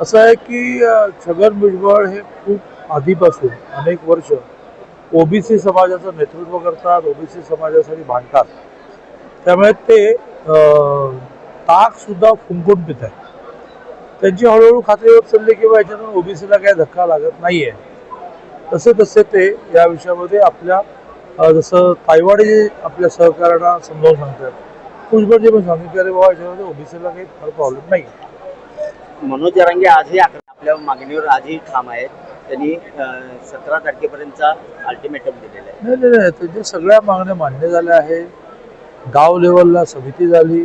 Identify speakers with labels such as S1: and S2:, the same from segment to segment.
S1: असं आहे की छगन भुजबळ हे खूप आधीपासून अनेक वर्ष ओबीसी समाजाचं नेतृत्व करतात ओबीसी समाजासाठी भांडतात. त्यामुळे ते ताकसुद्धा फुंकून पित आहेत. त्यांची हळूहळू खात्री होत चालली की बा याच्यातून ओबीसीला काही धक्का लागत नाही आहे तसे तसे ते या विषयामध्ये आपल्या जसं तायवाडी आपल्या सहकार्यांना समजावून सांगतात. भुजबळ जे पण सांगितलं की अरे बाबा याच्यामध्ये ओबीसीला काही फार प्रॉब्लेम नाही आहे
S2: मनोज जरांगे आजही आपल्या मागणीवर आजही ठाम आहेत. त्यांनी सतरा तारखेपर्यंतचा अल्टिमेटम दिलेला आहे.
S1: नाही नाही त्यांच्या सगळ्या मागण्या मान्य झाल्या आहेत. गाव लेवलला समिती झाली.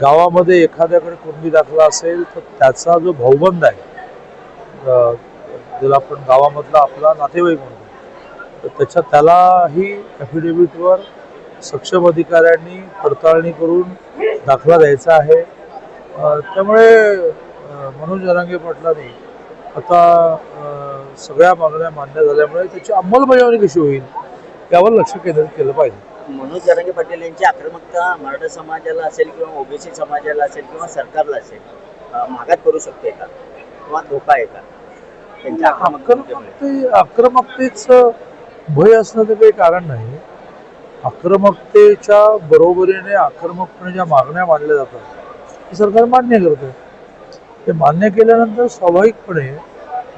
S1: गावामध्ये एखाद्याकडे कुंडी दाखला असेल तर त्याचा जो भाऊबंद आहे ज्याला आपण गावामधला आपला नातेवाईक म्हणतो तर त्याच्या त्यालाही ॲफिडेव्हिटवर सक्षम अधिकाऱ्यांनी पडताळणी करून दाखला द्यायचा आहे. त्यामुळे मनोज जरांगे पाटलांनी आता सगळ्या मागण्या मान्य झाल्यामुळे त्याची अंमलबजावणी कशी होईल यावर लक्ष केंद्रित केलं पाहिजे.
S2: मनोज जरांगे पाटील यांची आक्रमकता मराठा समाजाला असेल किंवा ओबीसी समाजाला असेल किंवा सरकारला असेल मागात करू शकते का? किंवा धोका आहे का? त्यांच्या
S1: आक्रमकते आक्रमकतेचं भय असण्याचं काही कारण नाही. आक्रमकतेच्या बरोबरीने आक्रमकपणे ज्या मागण्या मांडल्या जातात ते सरकार मान्य करतं. ते मान्य केल्यानंतर स्वाभाविकपणे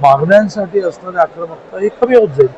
S1: मागण्यांसाठी असणारी आक्रमकता ही कमी होत जाईल.